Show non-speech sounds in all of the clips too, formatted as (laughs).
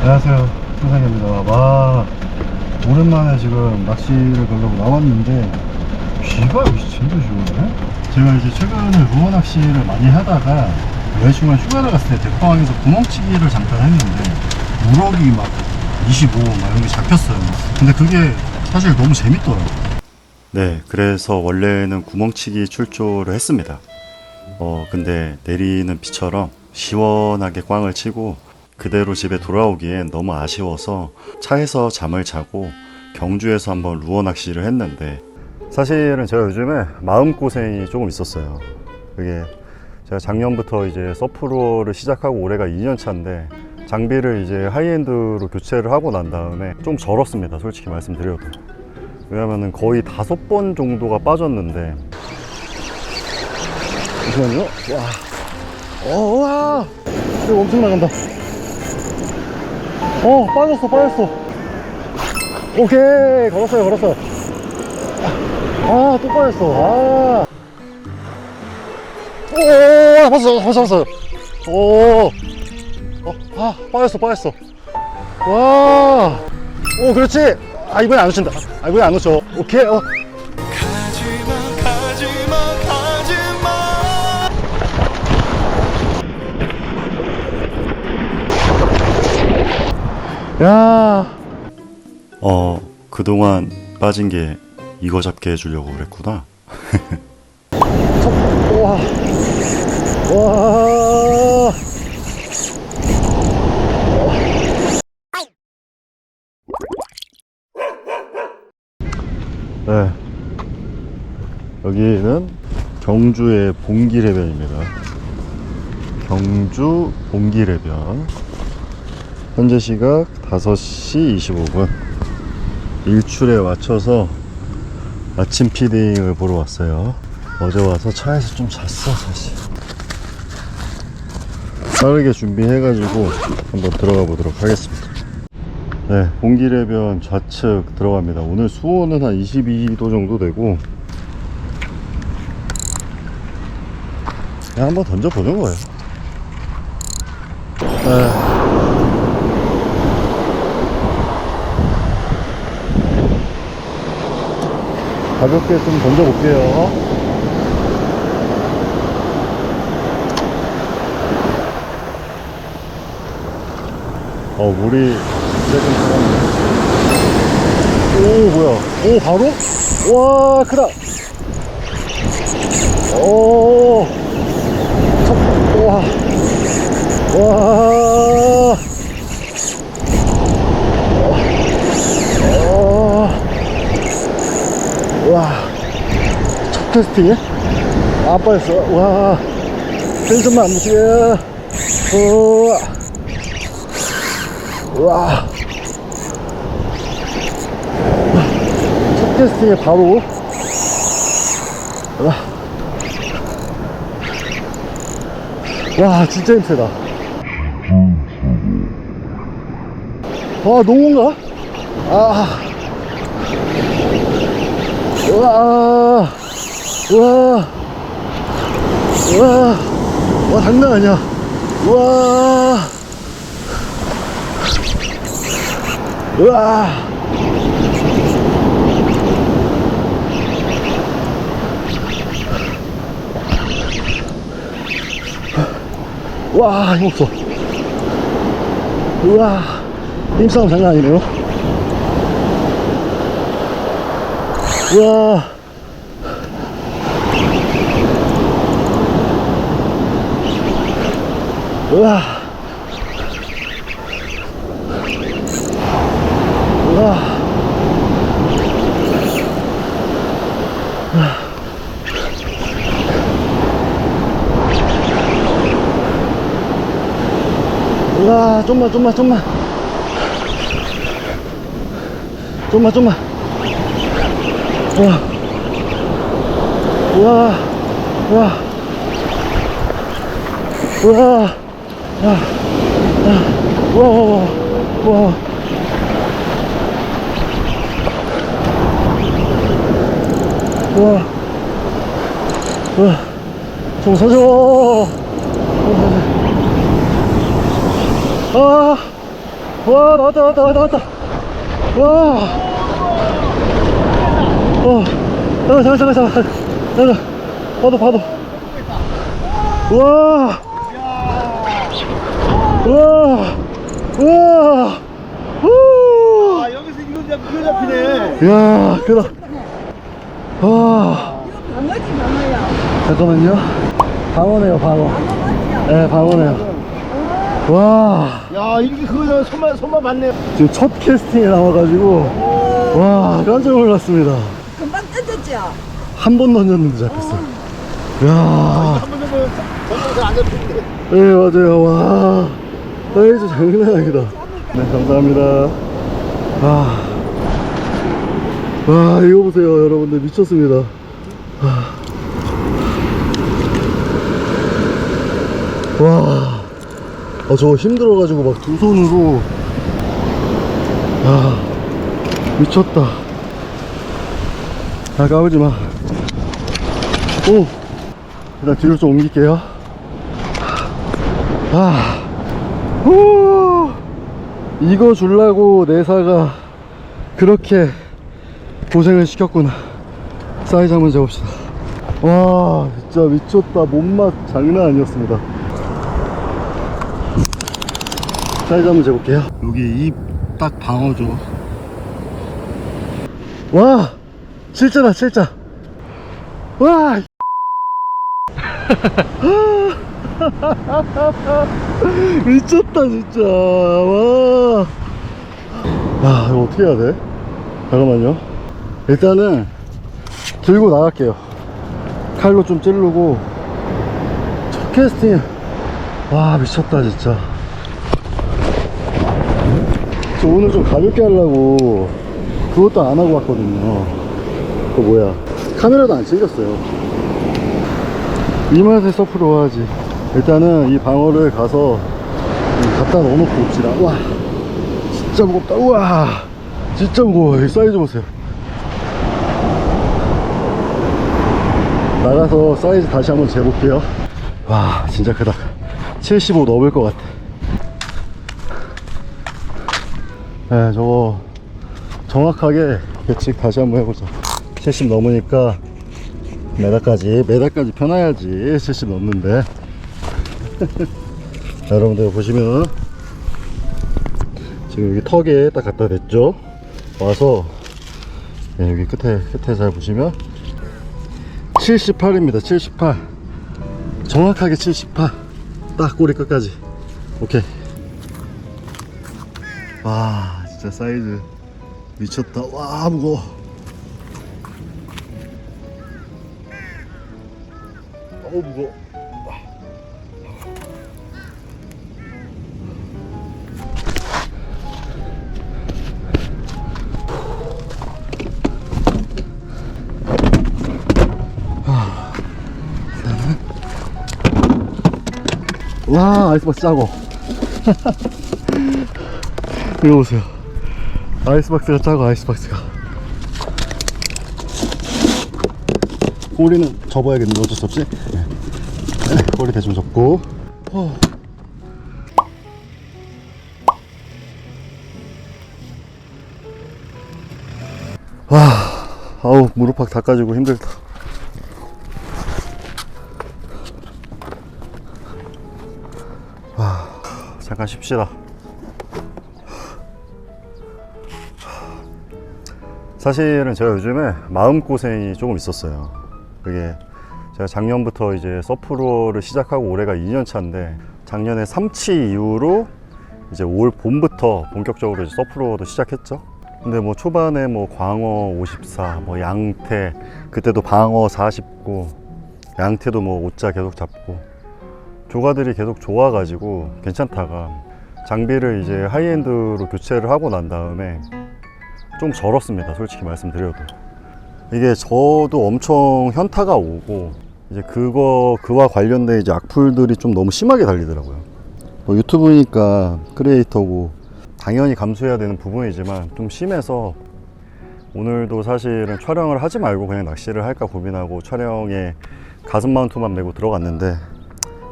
안녕하세요 승상입니다. 와 오랜만에 지금 낚시를 가려고 나왔는데 비가 진짜 시원해 제가 이제 최근에 루어 낚시를 많이 하다가 여자친구랑 휴가를 갔을 때 대포항에서 구멍치기를 잠깐 했는데 우럭이 막 25, 막 이런 게 잡혔어요. 근데 그게 사실 너무 재밌더라고 네, 그래서 원래는 구멍치기 출조를 했습니다. 어, 근데 내리는 비처럼 시원하게 꽝을 치고 그대로 집에 돌아오기엔 너무 아쉬워서 차에서 잠을 자고 경주에서 한번 루어 낚시를 했는데 사실은 제가 요즘에 마음고생이 조금 있었어요. 그게 제가 작년부터 이제 서프로를 시작하고 올해가 2년 차인데 장비를 이제 하이엔드로 교체를 하고 난 다음에 좀 절었습니다. 솔직히 말씀드려도. 왜냐면은 거의 다섯 번 정도가 빠졌는데 잠시만요 와 어, 와 이거 엄청 나간다 어 빠졌어 빠졌어. 오케이 걸었어요 걸었어요. 아또 빠졌어. 아오 봤어 봤어 봤어. 오. 어, 아 빠졌어 빠졌어. 와 오 그렇지. 아 이번에 안 놓친다. 아 이번에 안 놓쳐. 오케이 어 야, 어 그동안 빠진 게 이거 잡게 해주려고 그랬구나 (laughs) 와, 와. 네. 여기는 경주의 봉기해변입니다. 경주 봉기해변. 현재 시각 5시 25분. 일출에 맞춰서 아침 피딩을 보러 왔어요. 어제 와서 차에서 좀 잤어, 사실. 빠르게 준비해 가지고 한번 들어가 보도록 하겠습니다. 네, 봉기래변 좌측 들어갑니다. 오늘 수온은 한 22도 정도 되고, 그냥 한번 던져보는 거예요. 네. 가볍게 좀 던져볼게요. 어, 물이. 오, 뭐야. 오, 바로? 와, 크다. 오, 첫, 와. 와. 와. 와. 첫 테스팅에? 아빠였어. 와. 텐션만 안 무시게. 우와. 와. 첫 테스팅에 바로. 와. 와, 진짜 힘세다. 아, 농어인가? 아. 우와, 우와, 우와, 와, 장난 아니야. 우와. 와, 힘 없어. 우와, 힘싸움 장난 아니네요. 우와. 우와. 우와. 우와, 좀만, 좀만, 좀만. 좀만, 좀만. 우와. 우와. 우와. 우와. 우와. 우와. 우와. 좀 서줘. 아. 와 나왔다 나왔다 나왔다 와 어, 잠깐 잠깐 잠깐 잠깐 잠깐 봐도 봐도 와 우와 우와 우 아 여기서 이거 잡 이거 잡히네. 이야 크다. 와. 방어지 방어야. 잠깐만요. 방어네요 방어. 네 방어네요. 와. 야 이렇게 그거 손만 손만 봤네. 지금 첫 캐스팅에 나와가지고 와 깜짝 놀랐습니다. 금방 뜯었죠. 한 번 던졌는데 잡혔어요 이야. 한번 정도 전동선 안 잡히는데. 네 맞아요. 와 사이즈 장난 아니다 네 감사합니다. 아. 와 이거 보세요 여러분들. 미쳤습니다. 아. 와. 아, 저거 힘들어가지고 막 두 손으로. 아. 미쳤다. 아 까불지마. 오. 일단 뒤로 좀 옮길게요. 아, 후, 이거 주려고 내사가 그렇게 고생을 시켰구나. 사이즈 한번 재봅시다. 와, 진짜 미쳤다. 몸맛 장난 아니었습니다. 사이즈 한번 재볼게요. 여기 입 딱 방어죠. 와, 진짜다, 진짜. 와, (laughs) (laughs) 미쳤다 진짜. 와. 야 이거 어떻게 해야 돼? 잠깐만요. 일단은 들고 나갈게요. 칼로 좀 찌르고. 첫 캐스팅. 와 미쳤다 진짜. 저 오늘 좀 가볍게 하려고 그것도 안 하고 왔거든요. 그 뭐야? 카메라도 안 챙겼어요. 이 맛에 서프로 하지 일단은 이 방어를 가서 좀 갖다 넣어놓고 옵시다. 와 진짜 무겁다. 우와 진짜 무거워. 이 사이즈 보세요. 나가서 사이즈 다시 한번 재볼게요. 와 진짜 크다. 75 넘을 것 같아. 네 저거 정확하게 예측 다시 한번 해보자 70 넘으니까 메다까지 메다까지 펴놔야지 70 넘는데 자, 여러분들 보시면 지금 여기 턱에 딱 갖다 댔죠? 와서 네, 여기 끝에 끝에 잘 보시면 78입니다 78 정확하게 78딱 꼬리 끝까지. 오케이. 와 진짜 사이즈 미쳤다. 와 무거워. 어우 무거워 와 아이스박스 짜고. (laughs) 이거 보세요. 아이스박스가 짜고 아이스박스가. 꼬리는 접어야겠는데 어쩔 수 없지 네. 네, 꼬리 대충 접고. 어. 와 아우 무릎팍 닦아지고 힘들다 쉽시다. 사실은 제가 요즘에 마음고생이 조금 있었어요. 그게 제가 작년부터 이제 서프로를 시작하고 올해가 2년 차인데 작년에 삼치 이후로 이제 올 봄부터 본격적으로 이제 서프로도 시작했죠. 근데 뭐 초반에 뭐 광어 54, 뭐 양태, 그때도 방어 49, 양태도 뭐 오자 계속 잡고 조가들이 계속 좋아가지고 괜찮다가 장비를 이제 하이엔드로 교체를 하고 난 다음에 좀 절었습니다 솔직히 말씀드려도. 이게 저도 엄청 현타가 오고 이제 그거 그와 관련된 이제 악플들이 좀 너무 심하게 달리더라고요. 뭐 유튜브니까 크리에이터고 당연히 감수해야 되는 부분이지만 좀 심해서 오늘도 사실은 촬영을 하지 말고 그냥 낚시를 할까 고민하고 촬영에 가슴 마운트만 메고 들어갔는데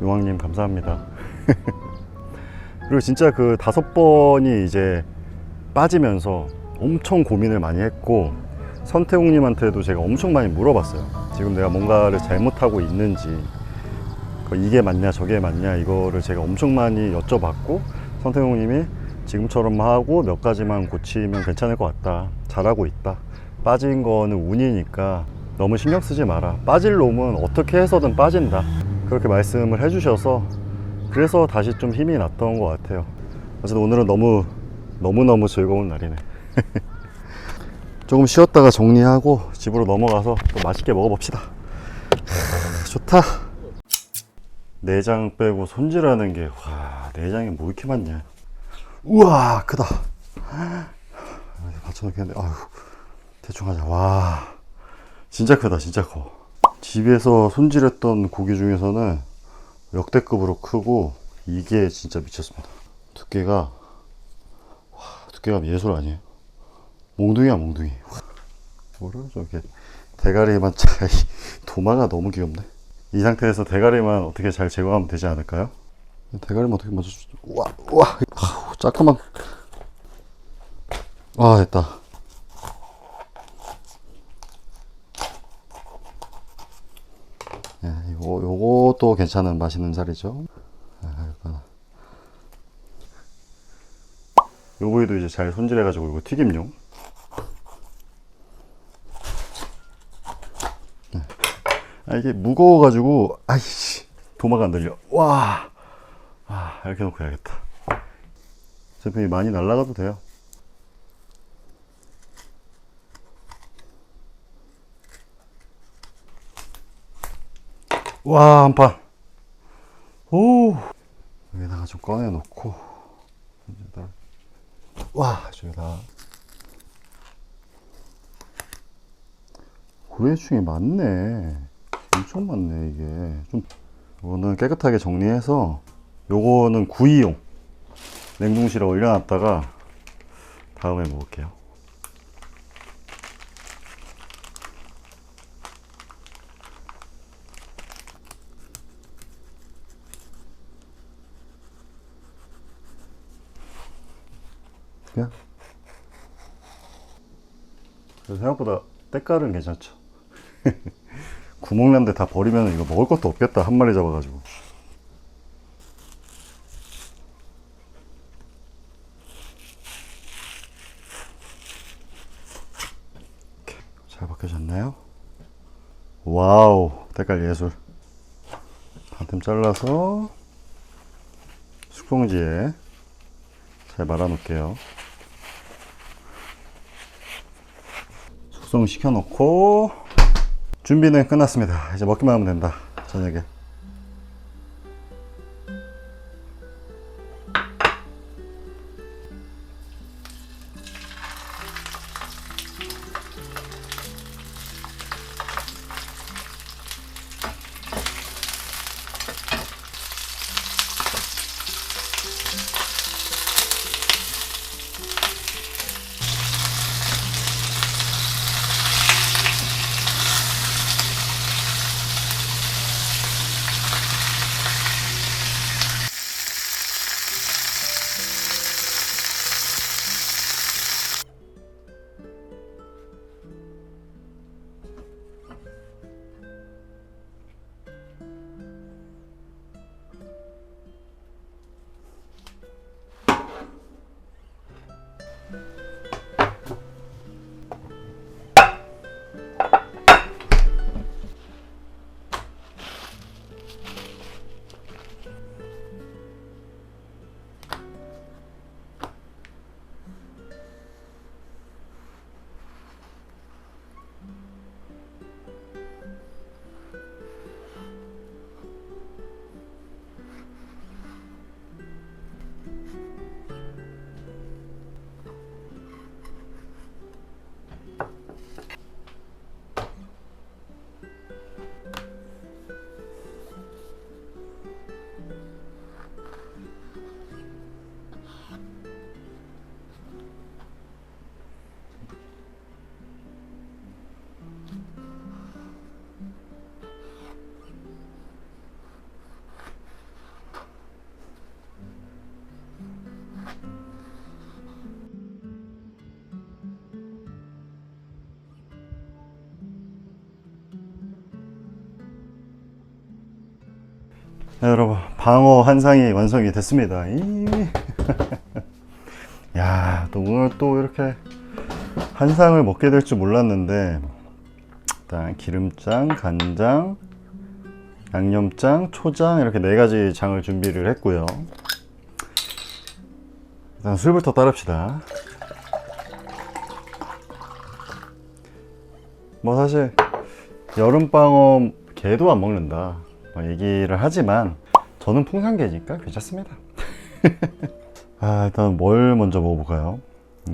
용왕님 감사합니다. (laughs) 그리고 진짜 그 다섯 번이 이제 빠지면서 엄청 고민을 많이 했고 선태웅님한테도 제가 엄청 많이 물어봤어요. 지금 내가 뭔가를 잘못하고 있는지 그 이게 맞냐 저게 맞냐 이거를 제가 엄청 많이 여쭤봤고 선태웅님이 지금처럼 하고 몇 가지만 고치면 괜찮을 것 같다. 잘하고 있다. 빠진 거는 운이니까 너무 신경 쓰지 마라. 빠질 놈은 어떻게 해서든 빠진다. 그렇게 말씀을 해주셔서 그래서 다시 좀 힘이 났던 것 같아요. 어쨌든 오늘은 너무 너무너무 즐거운 날이네. (laughs) 조금 쉬었다가 정리하고 집으로 넘어가서 또 맛있게 먹어봅시다. 하, 좋다. 내장 빼고 손질하는 게, 와, 내장이 뭐 이렇게 많냐. 우와, 크다. 받쳐놓겠는데, 아유, 대충 하자. 와, 진짜 크다, 진짜 커. 집에서 손질했던 고기 중에서는 역대급으로 크고, 이게 진짜 미쳤습니다. 두께가, 와, 두께가 예술 아니에요? 몽둥이야 몽둥이 뭐를 저렇게 대가리만 (laughs) 잘 도마가 너무 귀엽네 이 상태에서 대가리만 어떻게 잘 제거하면 되지 않을까요? 대가리만 어떻게 먼저 주- 우와 우와 아우, 잠깐만 아 됐다 야, 요거, 요것도 괜찮은 맛있는 자리죠 아. 요 부위도 이제 잘 손질해가지고 이거 튀김용 아, 이게 무거워가지고, 아이씨, 도마가 안 들려. 와, 아, 이렇게 놓고 해야겠다. 제품이 많이 날라가도 돼요. 와, 한 판. 오, 여기다가 좀 꺼내놓고. 와, 저기다. 고래충이 많네. 엄청 많네, 이게. 좀, 이거는 깨끗하게 정리해서, 요거는 구이용. 냉동실에 올려놨다가, 다음에 먹을게요. 그래서 생각보다 때깔은 괜찮죠. (laughs) 구멍 난데 다 버리면 이거 먹을 것도 없겠다. 한 마리 잡아가지고. 잘 벗겨졌나요? 와우, 때깔 예술. 한템 잘라서 숙성지에 잘 말아 놓을게요. 숙성 시켜 놓고 준비는 끝났습니다. 이제 먹기만 하면 된다. 저녁에. 여러분 방어 한 상이 완성이 됐습니다. 이... (laughs) 야, 또 오늘 또 이렇게 한 상을 먹게 될 줄 몰랐는데 일단 기름장, 간장, 양념장, 초장 이렇게 네 가지 장을 준비를 했고요. 일단 술부터 따릅시다. 뭐 사실 여름방어 개도 안 먹는다 뭐 얘기를 하지만 저는 풍산개니까 괜찮습니다. (laughs) 아 일단 뭘 먼저 먹어볼까요?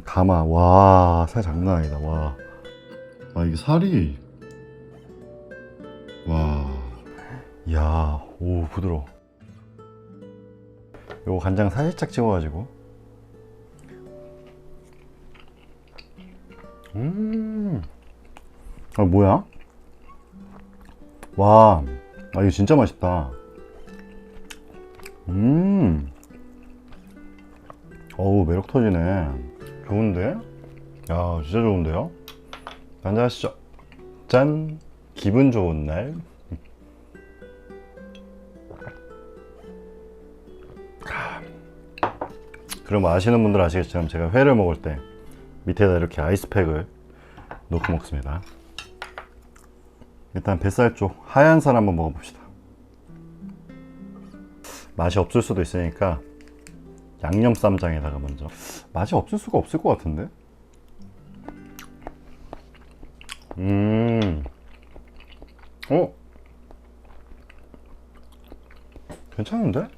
가마. 와살 장난 아니다. 와. 아, 이게 살이. 와. 이야 오 부드러워. 요거 간장 살짝 찍어가지고. 음. 아 뭐야? 와, 아 이거 진짜 맛있다. 음, 어우 매력 터지네. 좋은데? 야, 진짜 좋은데요? 한잔 하시죠. 짠, 기분 좋은 날. 그럼 아시는 분들 아시겠지만 제가 회를 먹을 때 밑에다 이렇게 아이스팩을 놓고 먹습니다. 일단 뱃살 쪽 하얀 살 한번 먹어봅시다. 맛이 없을 수도 있으니까 양념 쌈장에다가 먼저 맛이 없을 수가 없을 것 같은데. 음, 어, 괜찮은데?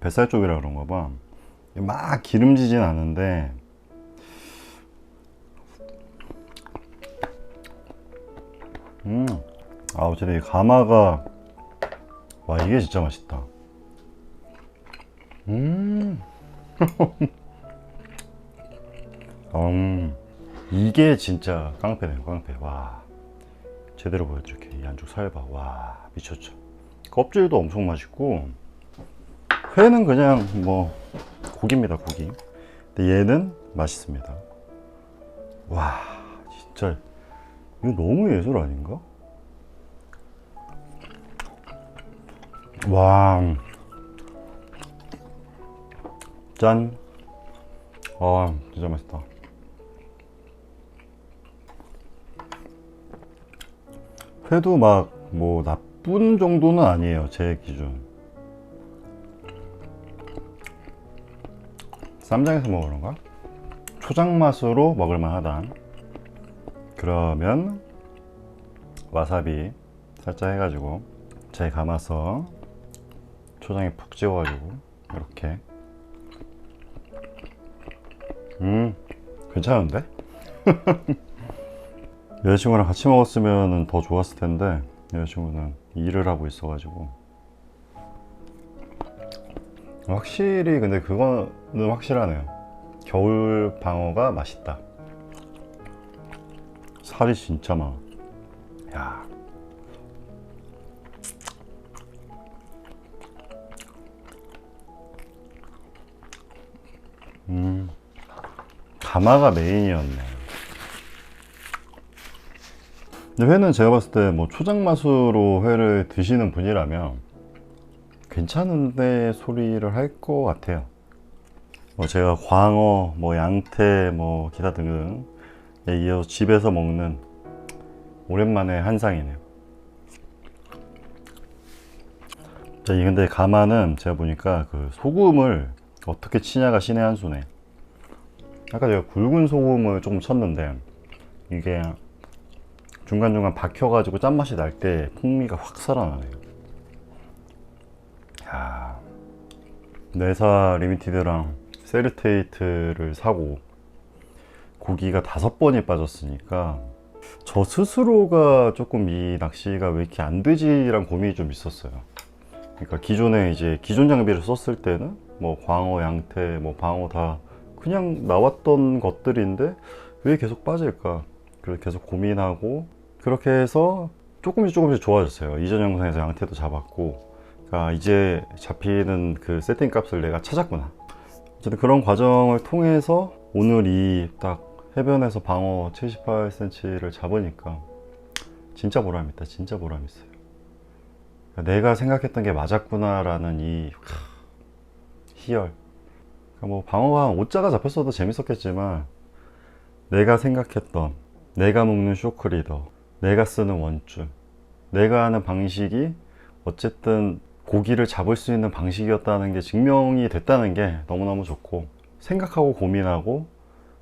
뱃살 쪽이라 그런가 봐. 막 기름지진 않은데 음, 아, 어쨌든 이 가마가, 와, 이게 진짜 맛있다. 음, (laughs) 음, 이게 진짜 깡패네요, 깡패. 와, 제대로 보여드릴게. 이 안쪽 살봐. 와, 미쳤죠. 껍질도 엄청 맛있고, 회는 그냥 뭐, 고기입니다, 고기. 근데 얘는 맛있습니다. 와, 진짜. 이거 너무 예술 아닌가? 와, 짠. 아, 진짜 맛있다. 회도 막 뭐 나쁜 정도는 아니에요, 제 기준. 쌈장에서 먹어 그런가? 초장 맛으로 먹을만 하다. 그러면 와사비 살짝 해가지고 잘 감아서 초장에 푹 찍어가지고 이렇게. 음 괜찮은데? (laughs) 여자친구랑 같이 먹었으면 더 좋았을 텐데 여자친구는 일을 하고 있어가지고. 확실히 근데 그거는 확실하네요. 겨울 방어가 맛있다 살이 진짜 많아. 야. 음. 가마가 메인이었네. 회는 제가 봤을 때 뭐 초장 맛으로 회를 드시는 분이라면 괜찮은데 소리를 할 것 같아요. 뭐 제가 광어, 뭐 양태, 뭐 기타 등등 에 이어서 집에서 먹는 오랜만에 한상이네요. 자, 이 근데 가마는 제가 보니까 그 소금을 어떻게 치냐가 신의 한 수네. 아까 제가 굵은 소금을 조금 쳤는데 이게 중간중간 박혀가지고 짠맛이 날 때 풍미가 확 살아나네요. 야, 내사 리미티드랑 세르테이트를 사고 고기가 다섯 번이 빠졌으니까 저 스스로가 조금 이 낚시가 왜 이렇게 안 되지란 고민이 좀 있었어요. 그러니까 기존에 이제 기존 장비를 썼을 때는 뭐 광어, 양태, 뭐 방어 다 그냥 나왔던 것들인데 왜 계속 빠질까? 그래서 계속 고민하고 그렇게 해서 조금씩 조금씩 좋아졌어요. 이전 영상에서 양태도 잡았고, 아 이제 잡히는 그 세팅 값을 내가 찾았구나. 어쨌든 그런 과정을 통해서 오늘 이 딱 해변에서 방어 78cm를 잡으니까 진짜 보람 있다. 진짜 보람 있어요. 내가 생각했던 게 맞았구나 라는 이 하, 희열. 그러니까 뭐 방어가 오자가 잡혔어도 재밌었겠지만 내가 생각했던 내가 먹는 쇼크리더, 내가 쓰는 원줄, 내가 하는 방식이 어쨌든 고기를 잡을 수 있는 방식이었다는 게 증명이 됐다는 게 너무너무 좋고 생각하고 고민하고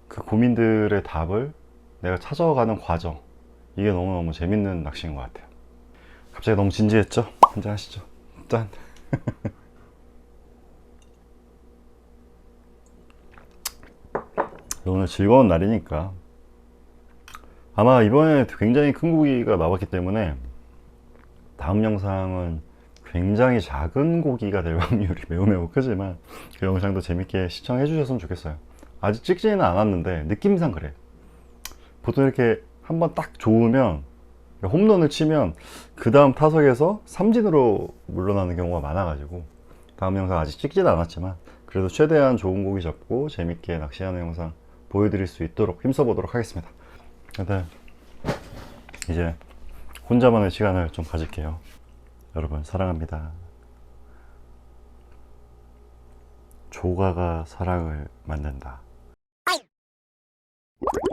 그 고민들의 답을 내가 찾아가는 과정. 이게 너무너무 재밌는 낚시인 것 같아요. 갑자기 너무 진지했죠? 한잔 하시죠. 짠. (laughs) 오늘 즐거운 날이니까. 아마 이번에 굉장히 큰 고기가 나왔기 때문에 다음 영상은 굉장히 작은 고기가 될 (laughs) 확률이 매우 매우 크지만 그 영상도 재밌게 시청해 주셨으면 좋겠어요 아직 찍지는 않았는데 느낌상 그래. 보통 이렇게 한번 딱 좋으면 홈런을 치면 그 다음 타석에서 삼진으로 물러나는 경우가 많아 가지고 다음 영상 아직 찍지는 않았지만 그래도 최대한 좋은 고기 잡고 재밌게 낚시하는 영상 보여드릴 수 있도록 힘써 보도록 하겠습니다. 일단 이제 혼자만의 시간을 좀 가질게요. 여러분 사랑합니다. 조가가 사랑을 만든다 you